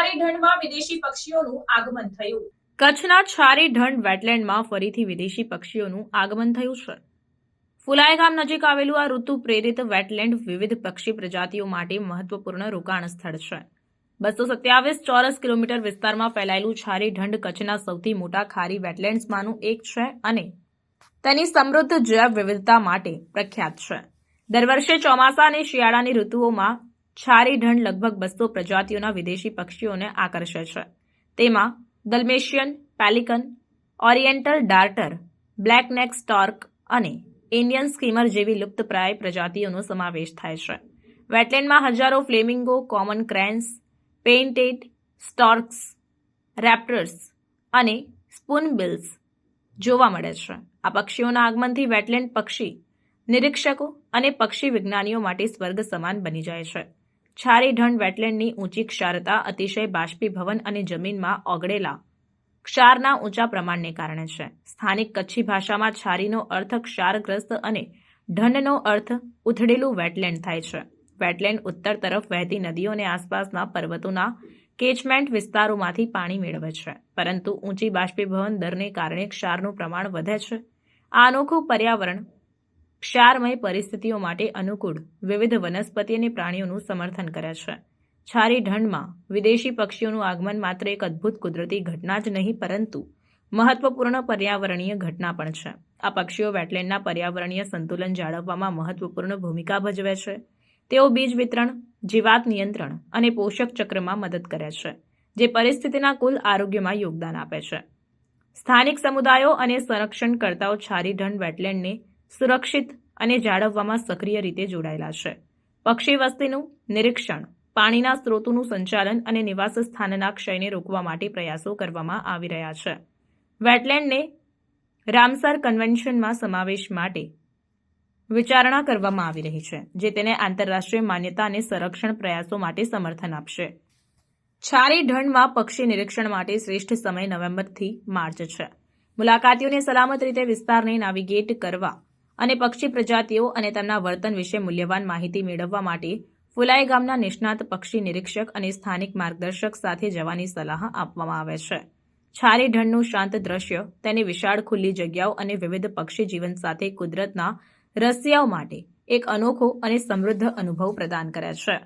છારી વિદેશી પક્ષીઓનું આગમન થયું. કચ્છના છારી વેટલેન્ડમાં ફરીથી વિદેશી પક્ષીઓનું આગમન થયું છે. ફુલાય ગામ નજીક આવેલું આ ઋતુ પ્રેરિત વેટલેન્ડ વિવિધ પક્ષી પ્રજાતિઓ માટે મહત્વપૂર્ણ રોકાણ સ્થળ છે. બસો સત્યાવીસ ચોરસ કિલોમીટર વિસ્તારમાં ફેલાયેલું છારી ઢંઢ કચ્છના સૌથી મોટા ખારી વેટલેન્ડ્સમાંનું એક છે અને તેની સમૃદ્ધ જૈવ વિવિધતા માટે પ્રખ્યાત છે. દર વર્ષે ચોમાસા અને શિયાળાની ઋતુઓમાં છારી ઢંઢ લગભગ બસો પ્રજાતિઓના વિદેશી પક્ષીઓને આકર્ષે છે. તેમાં Dalmatian, pelican, oriental darter, blackneck stork અને ઇન્ડિયન સ્કીમર જેવી લુપ્તપ્રાય પ્રજાતિઓનો સમાવેશ થાય છે. વેટલેન્ડમાં હજારો flamingo, common cranes, painted storks, raptors અને સ્પૂનબિલ્સ જોવા મળે છે. આ પક્ષીઓના આગમનથી વેટલેન્ડ પક્ષી નિરીક્ષકો અને પક્ષી વિજ્ઞાનીઓ માટે સ્વર્ગ સમાન બની જાય છે. ઢંઢ વેટલેન્ડની ઊંચી ક્ષારતા, અતિશય બાષ્પીભવન અને જમીનમાં ઓગળેલા ક્ષારના ઊંચા પ્રમાણને કારણે છે. સ્થાનિક કચ્છી ભાષામાં છારીનો અર્થ ક્ષારગ્રસ્ત અને ઢંડનો અર્થ ઉથડેલું વેટલેન્ડ થાય છે. વેટલેન્ડ ઉત્તર તરફ વહેતી નદીઓ અને આસપાસના પર્વતોના કેચમેન્ટ વિસ્તારોમાંથી પાણી મેળવે છે. પરંતુ ઊંચી બાષ્પીભવન દરને કારણે ક્ષારનું પ્રમાણ વધે છે. આ અનોખું પર્યાવરણ ક્ષારમય પરિસ્થિતિઓ માટે અનુકૂળ વિવિધ વનસ્પતિ અને પ્રાણીઓનું સમર્થન કરે છે. છારી ઢંઢમાં વિદેશી પક્ષીઓનું આગમન માત્ર એક અદ્ભુત કુદરતી ઘટના જ નહીં, પરંતુ મહત્વપૂર્ણ પર્યાવરણીય ઘટના પણ છે. આ પક્ષીઓ વેટલેન્ડના પર્યાવરણીય સંતુલન જાળવવામાં મહત્વપૂર્ણ ભૂમિકા ભજવે છે. તેઓ બીજ વિતરણ, જીવાત નિયંત્રણ અને પોષક ચક્રમાં મદદ કરે છે, જે પરિસ્થિતિના કુલ આરોગ્યમાં યોગદાન આપે છે. સ્થાનિક સમુદાયો અને સંરક્ષણકર્તાઓ છારી ઢંડ વેટલેન્ડને સુરક્ષિત અને જાળવવામાં સક્રિય રીતે જોડાયેલા છે. પક્ષી વસ્તીનું નિરીક્ષણ, પાણીના સ્ત્રોતોનું સંચાલન અને નિવાસ સ્થાનના ક્ષયને રોકવા માટે પ્રયાસો કરવામાં આવી રહ્યા છે. વેટલેન્ડને રામસર કન્વેન્શનમાં સમાવેશ માટે વિચારણા કરવામાં આવી રહી છે, જે તેને આંતરરાષ્ટ્રીય માન્યતા અને સંરક્ષણ પ્રયાસો માટે સમર્થન આપશે. છારી ઢંઢમાં પક્ષી નિરીક્ષણ માટે શ્રેષ્ઠ સમય નવેમ્બરથી માર્ચ છે. મુલાકાતીઓને સલામત રીતે વિસ્તારને નાવિગેટ કરવા અને પક્ષી પ્રજાતિઓ અને તેમના વર્તન વિશે મૂલ્યવાન માહિતી મેળવવા માટે ફુલાઈ ગામના નિષ્ણાત પક્ષી નિરીક્ષક અને સ્થાનિક માર્ગદર્શક સાથે જવાની સલાહ આપવામાં આવે છે. છારી ઢંઢનું શાંત દ્રશ્ય, તેની વિશાળ ખુલ્લી જગ્યાઓ અને વિવિધ પક્ષી જીવન સાથે કુદરતના રસિયાઓ માટે એક અનોખો અને સમૃદ્ધ અનુભવ પ્રદાન કરે છે.